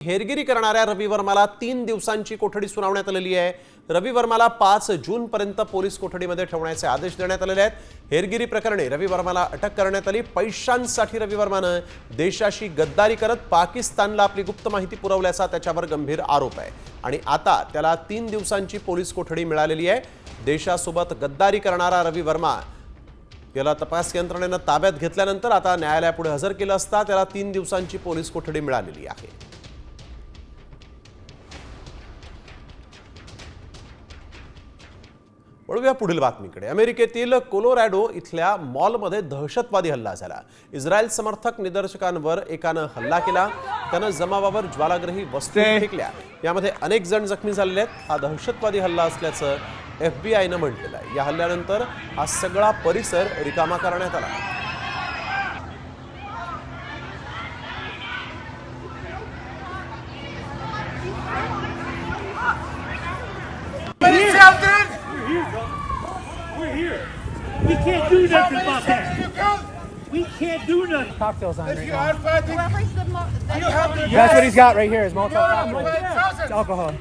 हेरगिरी करणाऱ्या रवी वर्माला तीन दिवसांची कोठडी सुनावण्यात आलेली आहे. रवी वर्माला पाच जून पर्यंत पोलीस कोठडीमध्ये ठेवण्याचे आदेश देण्यात आलेले आहेत. हेरगिरी प्रकरणी रवी वर्माला अटक करण्यात आली. पैशांसाठी रवी वर्मानं देशाशी गद्दारी करत पाकिस्तानला आपली गुप्त माहिती पुरवल्याचा त्याच्यावर गंभीर आरोप आहे. आणि आता त्याला तीन दिवसांची पोलीस कोठडी मिळालेली आहे. देशासोबत गद्दारी करणारा रवी वर्मा याला तपास यंत्रणेनं ताब्यात घेतल्यानंतर आता न्यायालयापुढे हजर केलं असता त्याला तीन दिवसांची पोलीस कोठडी मिळालेली आहे. वळूया पुढील बातमीकडे. अमेरिकेतील कोलोरॅडो इथल्या मॉलमध्ये दहशतवादी हल्ला झाला. इस्रायल समर्थक निदर्शकांवर एकानं हल्ला केला. त्यानं जमावावर ज्वालाग्रही वस्तू फेकल्या. यामध्ये अनेक जण जखमी झालेले आहेत. हा दहशतवादी हल्ला असल्याचं एफ बी आयनं म्हटलेलं आहे. या हल्ल्यानंतर हा सगळा परिसर रिकामा करण्यात आला. We can't do nothing about that. We can't do nothing. cocktails on If right you now. are fighting, Whoever's the mo- the you have to That's what he's got right here is Molotov You cocktails. It's alcohol.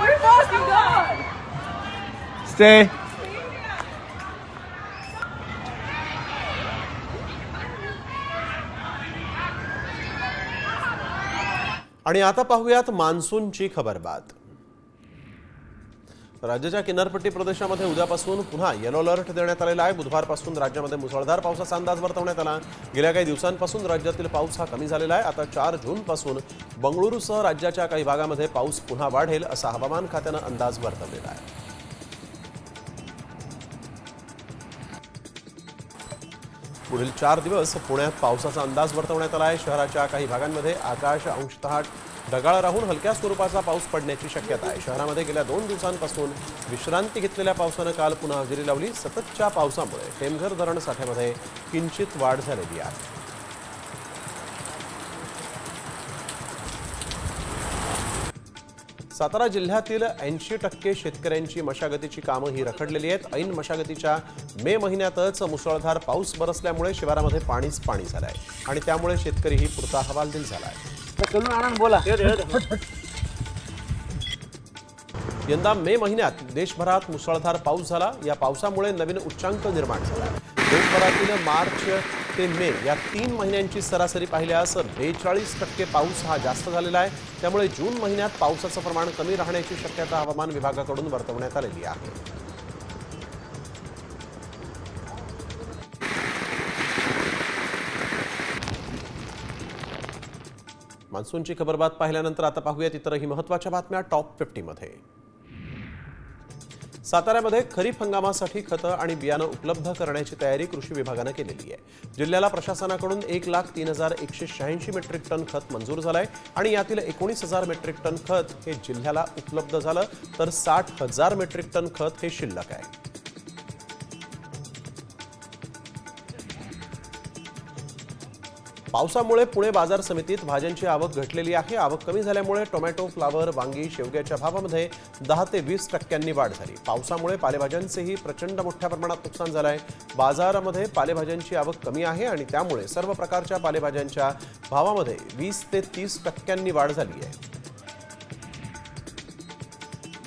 We're fucking God! Stay. आणि आता पाहूयात मान्सूनची खबरबात. राज्याच्या किनारपट्टी प्रदेशामध्ये उद्यापासून पुन्हा yellow alert देण्यात आलेला आहे. बुधवारपासून राज्यामध्ये मुसळधार पावसाचा अंदाज वर्तवण्यात आला. गेल्या काही दिवसांपासून राज्यातील पाऊस हा कमी झालेला आहे. आता चार जूनपासून बंगळुरूसह राज्याच्या काही भागामध्ये पाऊस पुन्हा वाढेल असा हवामान खात्यानं अंदाज वर्तवलेला आहे. पुढील चार दिवस पुण्यात पावसाचा अंदाज वर्तवण्यात आला आहे. शहराच्या काही भागांमध्ये आकाश अंशतः ढगाळ राहून हलक्या स्वरूपाचा पाऊस पडण्याची शक्यता आहे. शहरामध्ये गेल्या दोन दिवसांपासून विश्रांती घेतलेल्या पावसानं काल पुन्हा हजेरी लावली. सततच्या पावसामुळे टेमघर धरण साठ्यामध्ये किंचित वाढ झालेली आहे. सातारा जिल्ह्यातील ऐंशी टक्के शेतकऱ्यांची मशागतीची कामं ही रखडलेली आहेत. ऐन मशागतीच्या मे महिन्यातच मुसळधार पाऊस बरसल्यामुळे शिवारामध्ये पाणीच पाणी झालं आहे आणि त्यामुळे शेतकरीही पुरता हवालदिल झाला आहे यंदा मे महिन्यात देशभरात मुसळधार पाऊस झाला. या पावसामुळे नवीन उच्चांक निर्माण झाला. देशभरातील मार्च ते मे या तीन महिन्यांची सरासरी पाहिल्यास बेचाळीस टक्के पाऊस हा जास्त झालेला आहे. त्यामुळे जून महिन्यात पावसाचं प्रमाण कमी राहण्याची शक्यता हवामान विभागाकडून वर्तवण्यात आलेली आहे. मान्सूनची खबरबात पाहिल्यानंतर आता पाहूयात इतरही महत्त्वाच्या बातम्या टॉप फिफ्टीमध्ये. साताऱ्यामध्ये खरीप हंगामासाठी खतं आणि बियाणं उपलब्ध करण्याची तयारी कृषी विभागानं केलेली आहे. जिल्ह्याला प्रशासनाकडून एक लाख तीन हजार एकशे शहाऐंशी मेट्रिक टन खत मंजूर झालंय आणि यातील एकोणीस हजार मेट्रिक टन खत हे जिल्ह्याला उपलब्ध झालं तर साठ हजार मेट्रिक टन खत हे शिल्लक आहे. पावसामुळे पुणे बाजार समितीत भाज्यांची आवक घटलेली आहे. आवक कमी झाल्यामुळे टोमॅटो फ्लावर वांगी शेवग्याच्या भावामध्ये दहा ते वीस टक्क्यांनी वाढ झाली. पावसामुळे पालेभाज्यांचेही प्रचंड मोठ्या प्रमाणात नुकसान झालं आहे बाजारामध्ये पालेभाज्यांची आवक कमी आहे आणि त्यामुळे सर्व प्रकारच्या पालेभाज्यांच्या भावामध्ये वीस ते तीस टक्क्यांनी वाढ झाली आहे.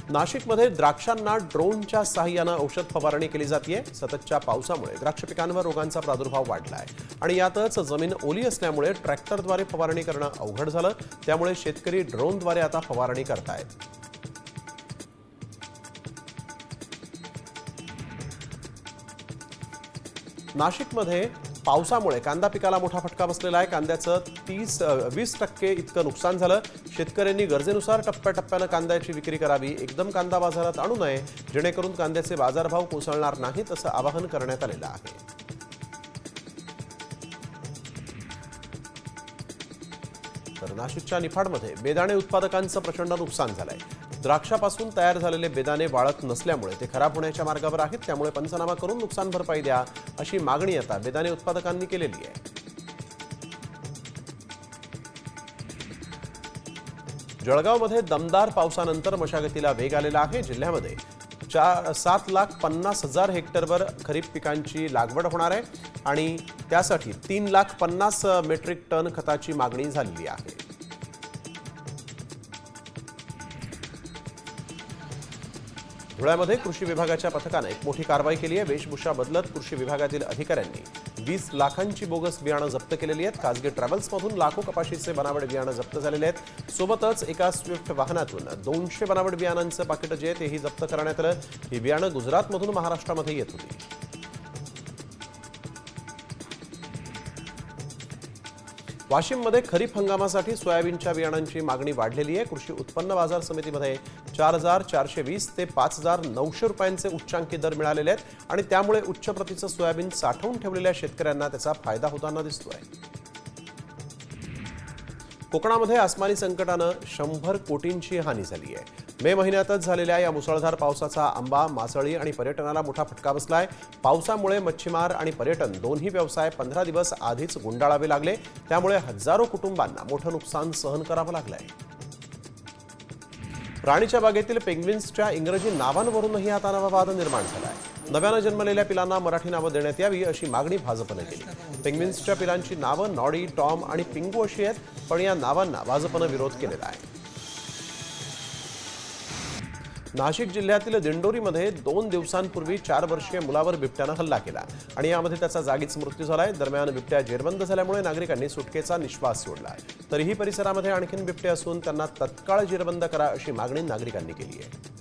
नाशिकमध्ये द्राक्षांना ड्रोनच्या सहाय्यानं औषध फवारणी केली जाते सततच्या पावसामुळे द्राक्ष पिकांवर रोगांचा प्रादुर्भाव वाढला आहे आणि यातच जमीन ओली असल्यामुळे ट्रॅक्टरद्वारे फवारणी करणं अवघड झालं. त्यामुळे शेतकरी ड्रोनद्वारे आता फवारणी करतायत. नाशिकमध्ये पावसामुळे कांदा पिकाला मोठा फटका बसलेला आहे. कांद्याचं तीस वीस टक्के इतकं नुकसान झालं. शेतकऱ्यांनी गरजेनुसार टप्प्याटप्प्यानं कांद्याची विक्री करावी. एकदम कांदा बाजारात आणू नये जेणेकरून कांद्याचे बाजारभाव कोसळणार नाहीत असं आवाहन करण्यात आलेलं आहे. तर नाशिकच्या निफाडमध्ये बेदाणे उत्पादकांचं प्रचंड नुकसान झालंय. द्राक्षापासून तयार झालेले बेदाणे वाळत नसल्यामुळे ते खराब होण्याच्या मार्गावर आहेत. त्यामुळे पंचनामा करून नुकसान भरपाई द्या अशी मागणी आता बेदाणे उत्पादकांनी केलेली आहे. जळगावमध्ये दमदार पावसानंतर मशागतीला वेग आलेला आहे. जिल्ह्यामध्ये चार सात लाख पन्नास हजार हेक्टरवर खरीप पिकांची लागवड होणार आहे आणि त्यासाठी तीन लाख पन्नास मेट्रिक टन खताची मागणी झालेली आहे. धुळ्यामध्ये कृषी विभागाच्या पथकानं एक मोठी कारवाई केली आहे. वेशभूषा बदलत कृषी विभागातील अधिकाऱ्यांनी वीस लाखांची बोगस बियाणं जप्त केलेली आहेत. खासगी ट्रॅव्हल्समधून लाखो कपाशीचे बनावट बियाणं जप्त झालेले आहेत. सोबतच एका स्विफ्ट वाहनातून दोनशे बनावट बियाणांचं पाकिट जे आहे तेही जप्त करण्यात आलं. ही बियाणं गुजरातमधून महाराष्ट्रामध्ये येत होती. वाशिममध्ये खरीप हंगामासाठी सोयाबीनच्या बियाणांची मागणी वाढलेली आहे. कृषी उत्पन्न बाजार समितीमध्ये चार हजार चारशे वीस ते पाच हजार नऊशे रुपयांचे उच्चांकी दर मिळालेले आहेत आणि त्यामुळे उच्च प्रतीचं सोयाबीन साठवून ठेवलेल्या शेतकऱ्यांना त्याचा फायदा होताना दिसतोय. कोकणामध्ये आसमानी संकटानं शंभर कोटींची हानी झाली आहे. मे महिन्यातच झालेल्या या मुसळधार पावसाचा आंबा मासळी आणि पर्यटनाला मोठा फटका बसलाय. पावसामुळे मच्छीमार आणि पर्यटन दोन्ही व्यवसाय पंधरा दिवस आधीच गुंडाळावे लागले. त्यामुळे हजारो कुटुंबांना मोठं नुकसान सहन करावं लागलंय. राणीच्या बागेतील पेंग्विन्सच्या इंग्रजी नावांवरूनही आता नवा वाद निर्माण झाला आहे नव्यानं जन्मलेल्या पिलांना मराठी नावं देण्यात यावी अशी मागणी भाजपनं केली. पेंग्विन्सच्या पिलांची नावं नॉडी टॉम आणि पिंगू अशी आहेत पण या नावांना भाजपनं विरोध केलेला आहे. नाशिक जिल्ह्यातील दिंडोरीमध्ये दोन दिवसांपूर्वी चार वर्षीय मुलावर बिबट्यानं हल्ला केला आणि यामध्ये त्याचा जागीच मृत्यू झालाय. दरम्यान बिबट्या जेरबंद झाल्यामुळे नागरिकांनी सुटकेचा निश्वास सोडला तरीही परिसरामध्ये आणखीन बिबटे असून त्यांना तत्काळ जेरबंद करा अशी मागणी नागरिकांनी केली आहे.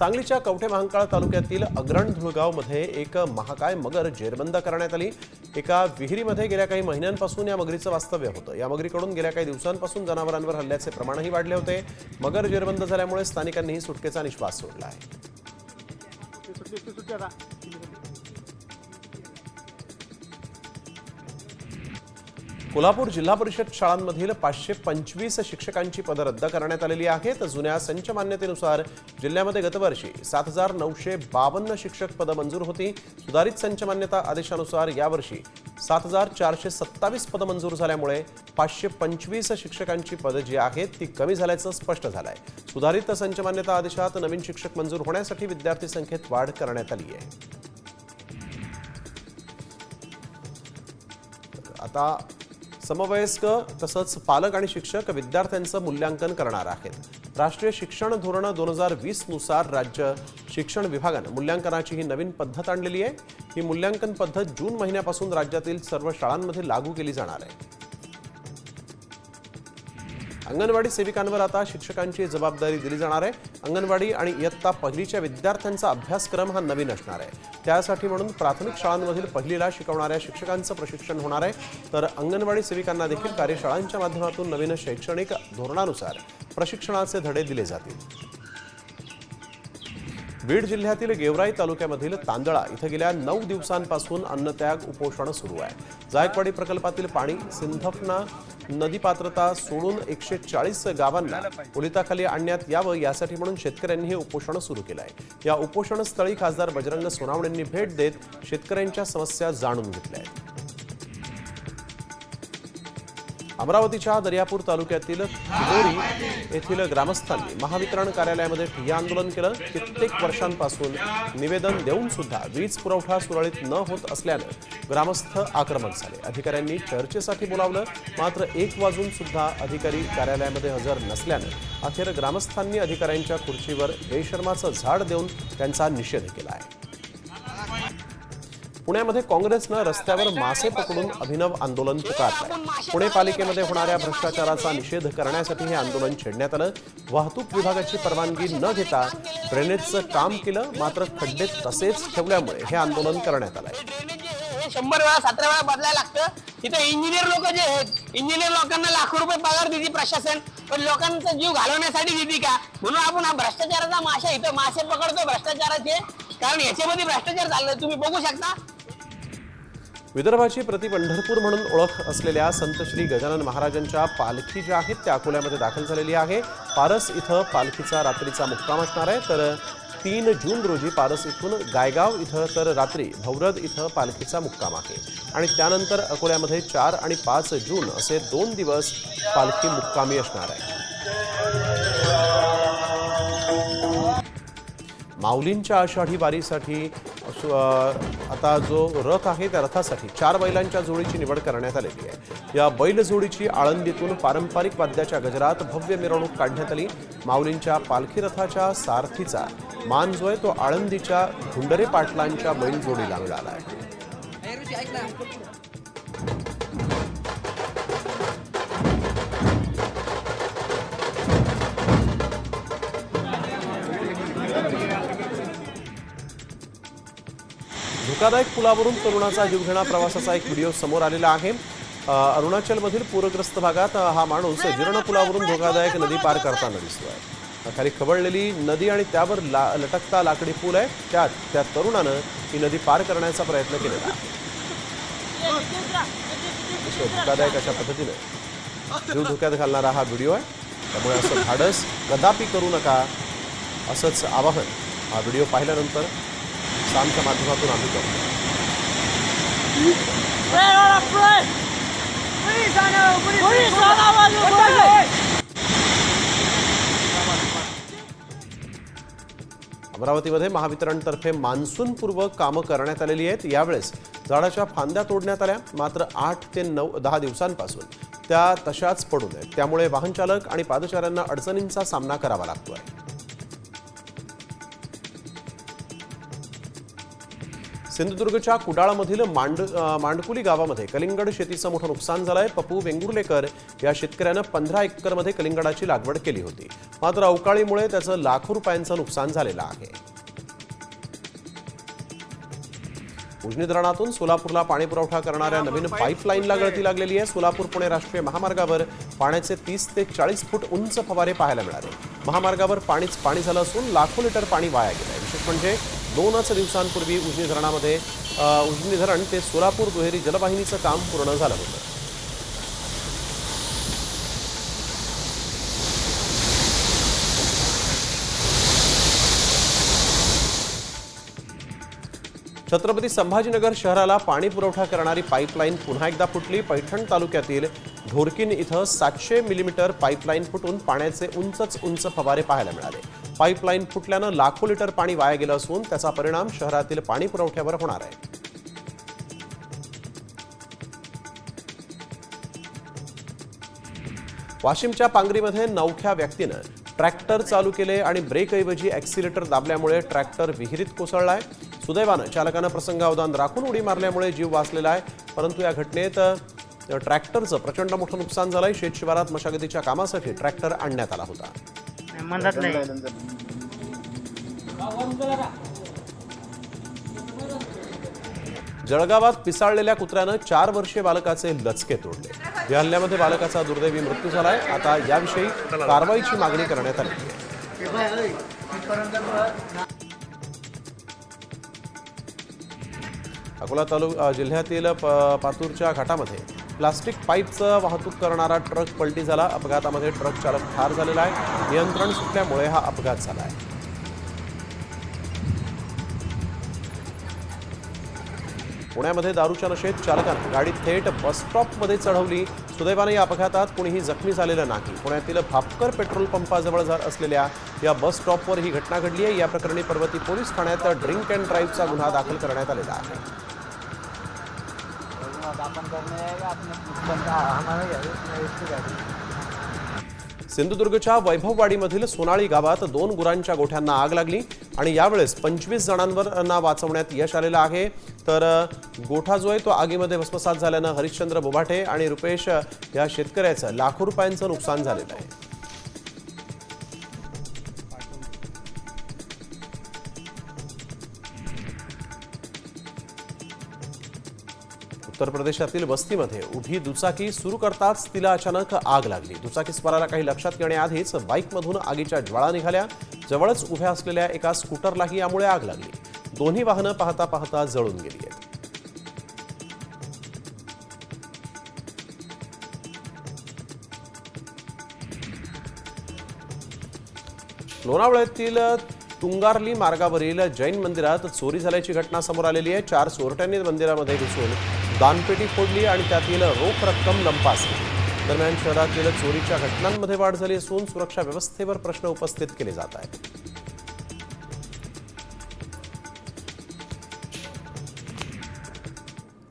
सांगलीच्या कवठे महांकाळ तालुक्यातील अग्रण धुळगावमध्ये एक महाकाय मगर जेरबंद करण्यात आली. एका विहिरीमध्ये गेल्या काही महिन्यांपासून या मगरीचं वास्तव्य होतं. या मगरीकडून गेल्या काही दिवसांपासून जनावरांवर हल्ल्याचे प्रमाणही वाढले होते. मगर जेरबंद झाल्यामुळे स्थानिकांनीही सुटकेचा निश्वास सोडला आहे. कोल्हापूर जिल्हा परिषद शाळांमधील पाचशे पंचवीस शिक्षकांची पदं रद्द करण्यात आलेली आहेत. जुन्या संच मान्यतेनुसार जिल्ह्यामध्ये गतवर्षी सात हजार नऊशे बावन्न शिक्षक पदं मंजूर होती. सुधारित संच मान्यता आदेशानुसार यावर्षी सात हजार चारशे सत्तावीस पदं मंजूर झाल्यामुळे पाचशे पंचवीस शिक्षकांची पदं जी आहेत ती कमी झाल्याचं स्पष्ट झालं आहे सुधारित संच मान्यता आदेशात नवीन शिक्षक मंजूर होण्यासाठी विद्यार्थी संख्येत वाढ करण्यात आली आहे आता समवयस्क तसंच पालक आणि शिक्षक विद्यार्थ्यांचं मूल्यांकन करणार आहेत. राष्ट्रीय शिक्षण धोरण दोन हजार वीसनुसार राज्य शिक्षण विभागानं मूल्यांकनाची ही नवीन पद्धत आणलेली आहे. ही मूल्यांकन पद्धत जून महिन्यापासून राज्यातील सर्व शाळांमध्ये लागू केली जाणार आहे. अंगणवाडी सेविकांवर आता शिक्षकांची जबाबदारी दिली जाणार आहे. अंगणवाडी आणि इयत्ता पहिलीच्या विद्यार्थ्यांचा अभ्यासक्रम हा नवीन असणार आहे. त्यासाठी म्हणून प्राथमिक शाळांमधील पहिलीला शिकवणाऱ्या शिक्षकांचं प्रशिक्षण होणार आहे. तर अंगणवाडी सेविकांना देखील कार्यशाळांच्या माध्यमातून नवीन शैक्षणिक धोरणानुसार प्रशिक्षणाचे धडे दिले जातील. बीड जिल्ह्यातील गेवराई तालुक्यामधील तांदळा इथं गेल्या नऊ दिवसांपासून अन्नत्याग उपोषण सुरू आहे. जायकवाडी प्रकल्पातील पाणी सिंधफना नदी पात्रता सोडून एकशे चाळीस गावांना ओलिताखाली आणण्यात यावं यासाठी म्हणून शेतकऱ्यांनी हे उपोषण सुरू केलं आहे या उपोषणस्थळी खासदार बजरंग सोनावणेंनी भेट देत शेतकऱ्यांच्या समस्या जाणून घेतल्या आहेत अमरावतीच्या दर्यापूर तालुक्यातील किलोरी येथील ग्रामस्थांनी महावितरण कार्यालयामध्ये ठिय्या आंदोलन केलं. कित्येक वर्षांपासून निवेदन देऊन सुद्धा वीज पुरवठा सुरळीत न होत असल्यानं ग्रामस्थ आक्रमक झाले. अधिकाऱ्यांनी चर्चेसाठी बोलावलं. मात्र एक वाजून सुद्धा अधिकारी कार्यालयामध्ये हजर नसल्यानं अखेर ग्रामस्थांनी अधिकाऱ्यांच्या खुर्चीवर बेशर्माचं झाड देऊन त्यांचा निषेध केला आहे. पुण्यामध्ये काँग्रेसनं रस्त्यावर मासे पकडून अभिनव आंदोलन पुकारलं पुणे पालिकेमध्ये होणाऱ्या भ्रष्टाचाराचा निषेध करण्यासाठी हे आंदोलन छेडण्यात आलं. वाहतूक विभागाची परवानगी न घेता ड्रेनेजचं काम केलं मात्र खड्डे तसेच ठेवल्यामुळे हे आंदोलन करण्यात आलंय. शंभर वेळा सतरा वेळा बदलायला लागतं. तिथे इंजिनियर लोक जे आहेत इंजिनियर लोकांना लाखो रुपये पगार देते प्रशासन पण लोकांचा जीव घालवण्यासाठी देते का? म्हणून आपण हा भ्रष्टाचाराचा माशा इथं मासे पकडतो भ्रष्टाचाराचे. कारण याच्यामध्ये भ्रष्टाचार चाललाय तुम्ही बघू शकता. विदर्भाची प्रति पंढरपूर म्हणून ओळख असलेल्या संत श्री गजानन महाराजांच्या पालखी ज्या आहेत त्या अकोल्यामध्ये दाखल झालेली आहे. पारस इथं पालखीचा रात्रीचा मुक्काम असणार आहे. तर तीन जून रोजी पारस इथून गायगाव इथं तर रात्री भौरद इथं पालखीचा मुक्काम आहे. आणि त्यानंतर अकोल्यामध्ये चार आणि पाच जून असे दोन दिवस पालखी मुक्कामी असणार आहे. माऊलींच्या आषाढी वारीसाठी आता जो रथ आहे त्या रथासाठी चार बैलांच्या जोडीची निवड करण्यात आलेली आहे. या बैल जोडीची आळंदीतून पारंपरिक वाद्याच्या गजरात भव्य मिरवणूक काढण्यात आली. माऊलींच्या पालखी रथाच्या सारथीचा मान जो आहे तो आळंदीच्या गुंडरे पाटलांच्या बैल जोडीला मिळाला आहे. धोकादायक पुलावरून तरुणाचा जीवघेणा प्रवासाचा एक व्हिडिओ समोर आलेला आहे. अरुणाचलमधील पूरग्रस्त भागात हा माणूस जीर्ण पुलावरून धोकादायक नदी पार करताना दिसतोय. खाली खवळलेली नदी आणि त्यावर ला लटकता लाकडी पूल आहे. त्यात त्या तरुणानं ही नदी पार करण्याचा प्रयत्न केलेला आहे. धोकादायक अशा पद्धतीने. जीव धोक्यात घालणारा हा व्हिडिओ आहे. त्यामुळे असं धाडस कदापि करू नका असंच आवाहन हा व्हिडिओ पाहिल्यानंतर सामच्या माध्यमातून आम्ही करतो. अमरावतीमध्ये महावितरणतर्फे मान्सूनपूर्व कामं करण्यात आलेली आहेत. यावेळेस झाडाच्या फांद्या तोडण्यात आल्या. मात्र आठ ते नऊ दहा दिवसांपासून त्या तशाच पडून आहेत त्यामुळे वाहनचालक आणि पादचाऱ्यांना अडचणींचा सामना करावा लागतोय. सिंधुदुर्गच्या कुडाळमधील मांड मांडकुली गावामध्ये कलिंगड शेतीचं मोठं नुकसान झालंय. पप्पू वेंगुर्लेकर या शेतकऱ्यानं पंधरा एकरमध्ये कलिंगडाची लागवड केली होती. मात्र अवकाळीमुळे त्याचं लाखो रुपयांचं नुकसान झालेलं आहे. उजनी धरणातून सोलापूरला पाणी पुरवठा करणाऱ्या नवीन पाईपलाईनला गळती लागलेली आहे. सोलापूर पुणे राष्ट्रीय महामार्गावर पाण्याचे तीस ते चाळीस फूट उंच फवारे पाहायला मिळाले. महामार्गावर पाणीच पाणी झालं असून लाखो लिटर पाणी वाया गेलं विशेष म्हणजे दोनच दिवसांपूर्वी उजनी धरणामध्ये उजनी धरण ते सोलापूर दुहेरी जलवाहिनीचं काम पूर्ण झालं होतं. छत्रपती संभाजीनगर शहराला पाणी पुरवठा करणारी पाईपलाईन पुन्हा एकदा फुटली. पैठण तालुक्यातील ढोरकीन इथं सातशे मिलीमीटर पाईपलाईन फुटून पाण्याचे उंचच उंच फवारे पाहायला मिळाले. पाईपलाईन फुटल्यानं लाखो लिटर पाणी वाया गेलं असून त्याचा परिणाम शहरातील पाणी पुरवठ्यावर होणार आहे. वाशिमच्या पांगरीमध्ये नवख्या व्यक्तीनं ट्रॅक्टर चालू केले आणि ब्रेकऐवजी ॲक्सिलेटर दाबल्यामुळे ट्रॅक्टर विहिरीत कोसळलाय. सुदैवानं चालकानं प्रसंगावधान राखून उडी मारल्यामुळे जीव वाचलेला आहे. परंतु या घटनेत ट्रॅक्टरचं प्रचंड मोठं नुकसान झालंय. शेतशिवारात मशागतीच्या कामासाठी ट्रॅक्टर आणण्यात आला होता. जळगावात पिसाळलेल्या कुत्र्यानं चार वर्षीय बालकाचे लचके तोडले. या हल्ल्यामध्ये बालकाचा दुर्दैवी मृत्यू झालाय. आता याविषयी कारवाईची मागणी करण्यात आली. अकोला तालुका जिल्ह्यातील प- पातूरच्या घाटामध्ये प्लास्टिक पाईपचं वाहतूक करणारा ट्रक पलटी झाला. अपघातामध्ये ट्रक चालक ठार झालेला आहे. नियंत्रण सुटल्यामुळे हा अपघात झाला आहे. पुण्यामध्ये दारूच्या नशेत चालकानं गाडी थेट बसस्टॉपमध्ये चढवली. सुदैवाने या अपघातात कोणीही जखमी झालेलं नाही. पुण्यातील भापकर पेट्रोल पंपाजवळ असलेल्या या बस स्टॉपवर ही घटना घडली आहे. या प्रकरणी पर्वती पोलीस ठाण्यात ड्रिंक अँड ड्राईव्हचा गुन्हा दाखल करण्यात आलेला आहे. सिंधुदुर्गच्या वैभववाडीमधील सोनाळी गावात दोन गुरांच्या गोठ्यांना आग लागली आणि यावेळेस पंचवीस जणांवरना वाचवण्यात यश आलेलं आहे. तर गोठा जो आहे तो आगीमध्ये भस्मसात झाल्यानं हरिश्चंद्र बोभाटे आणि रुपेश या शेतकऱ्याचं लाखो रुपयांचं नुकसान झालेलं आहे. उत्तर प्रदेशातील वस्तीमध्ये उभी दुचाकी सुरू करताच तिला अचानक आग लागली. दुचाकीस्वाराला काही लक्षात येण्याआधीच बाईकमधून आगीच्या ज्वाळा निघाल्या. जवळच उभ्या असलेल्या एका स्कूटरलाही यामुळे आग लागली. दोन्ही वाहनं पाहता पाहता जळून गेली आहेत. लोणावळ्यातील तुंगारली मार्गावरील जैन मंदिरात चोरी झाल्याची घटना समोर आलेली आहे. चार चोरट्यांनी मंदिरामध्ये घुसून दानपेटी फोडली आणि त्यातील रोख रक्कम लंपासली दरम्यान शहरातील चोरीच्या घटनांमध्ये वाढ झाली असून सुरक्षा व्यवस्थेवर प्रश्न उपस्थित केले जात आहेत.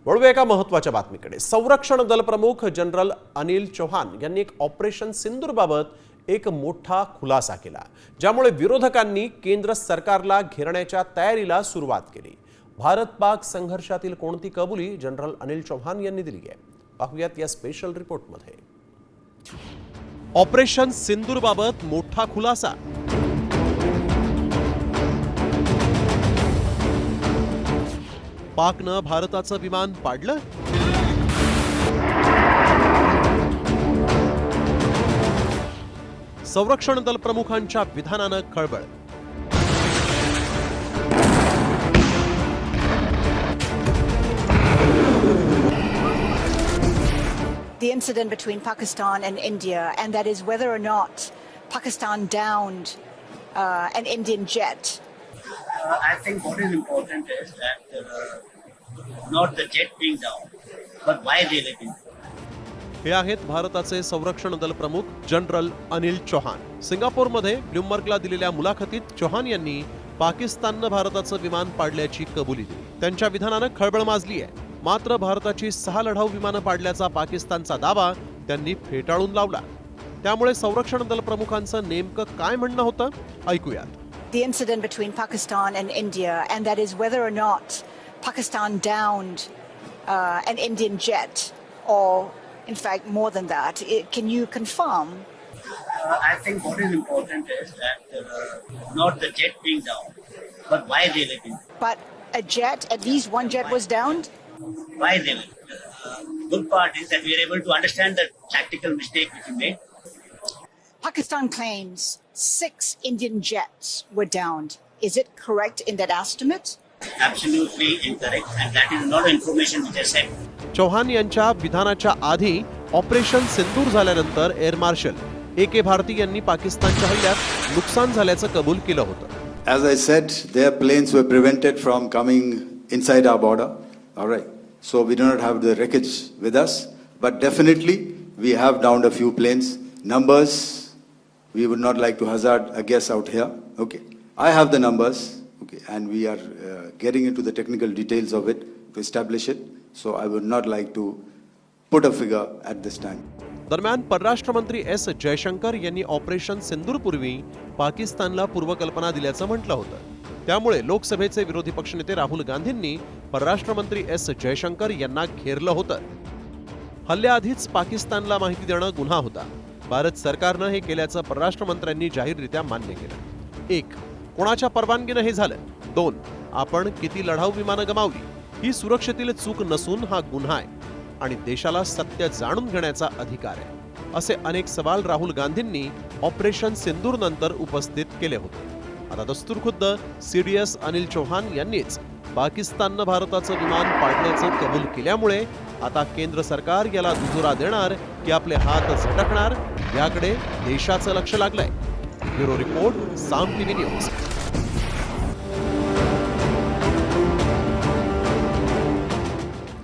वळू एका महत्त्वाच्या बातमीकडे. संरक्षण दल प्रमुख जनरल अनिल चौहान यांनी एक ऑपरेशन सिंदूरबाबत एक मोठा खुलासा केला ज्यामुळे विरोधकांनी केंद्र सरकारला घेरण्याच्या तयारीला सुरुवात केली. भारत पाक संघर्षातील कोणती कबुली जनरल अनिल चौहान यांनी दिली आहे? पाहूयात या स्पेशल रिपोर्टमध्ये ऑपरेशन सिंदूरबाबत मोठा खुलासा. पाकनं भारताचं विमान पाडलं? संरक्षण दल प्रमुखांच्या विधानानं खळबळ. The incident between Pakistan and India, and that is whether or not Pakistan downed uh, an Indian jet. Uh, I think what is important is that uh, not the jet being down, but why they were being. हे आहेत भारताचे संरक्षण दल प्रमुख general Anil Chauhan सिंगापूरमध्ये ब्लूमबर्गला दिलेल्या मुलाखतीत चौहान यांनी पाकिस्ताननं भारताचं विमान पाडल्याची कबुली दिली त्यांच्या विधानानं खळबळ माजली आहे मात्र भारताची सहा लढाऊ विमानं पाडल्याचा पाकिस्तानचा दावा त्यांनी फेटाळून लावला त्यामुळे संरक्षण दल प्रमुखांचं नेमकं काय म्हणणं होतं ऐकूयात The incident between Pakistan and India, and that is whether or not Pakistan downed uh, an Indian jet, or in fact, more than that. It, can you confirm Uh, I think what is important is that uh, not the jet being down, but why they were being. but a jet, at least one jet was downed? Why they were. Uh, good part is that we are able to understand the tactical mistake which we made. Pakistan claims six Indian jets were downed. Is it correct in that estimate? Absolutely incorrect, and that is not information which I said. Chauhan यांच्या विधानाच्या आधी operation Sindoor झाल्यानंतर air marshal A K Bharti यांनी पाकिस्तानच्या हल्ल्यात नुकसान झाल्याचं कबूल केलं होतं As I said, their planes were prevented from coming inside our border. All right. So we do not have the wreckage with us, but definitely we have downed a few planes. Numbers, we would not like to hazard a guess out here. Okay. I have the numbers. Okay. And we are uh, getting into the technical details of it to establish it. So I would not like to put a figure at this time. दरम्यान परराष्ट्र मंत्री S Jaishankar यांनी operation सिंदूरपूर्वी पाकिस्तानला पूर्वकल्पना दिल्याचं म्हटलं होतं त्यामुळे लोकसभेचे विरोधी पक्षनेते राहुल गांधींनी परराष्ट्र मंत्री एस जयशंकर यांना घेरलं होतं. हल्ल्याआधीच पाकिस्तानला माहिती देणं गुन्हा होता. भारत सरकारनं हे केल्याचं परराष्ट्र मंत्र्यांनी जाहीररित्या मान्य केलं. एक कोणाच्या परवानगीनं हे झालं? दोन आपण किती लढाऊ विमानं गमावली? ही सुरक्षेतील चूक नसून हा गुन्हा आहे. आणि देशाला सत्य जाणून घेण्याचा अधिकार आहे. असे अनेक सवाल राहुल गांधींनी ऑपरेशन सिंदूर नंतर उपस्थित केले होते. आता दस्तूरखुद्द एस अनिल चौहान यांनीच पाकिस्ताननं भारताचं विमान पाडण्याचं कबूल केल्यामुळे आता केंद्र सरकार याला दुजोरा देणार की आपले हात झटकणार याकडे देशाचं लक्ष लागलंय. Bureau report Saam TV news.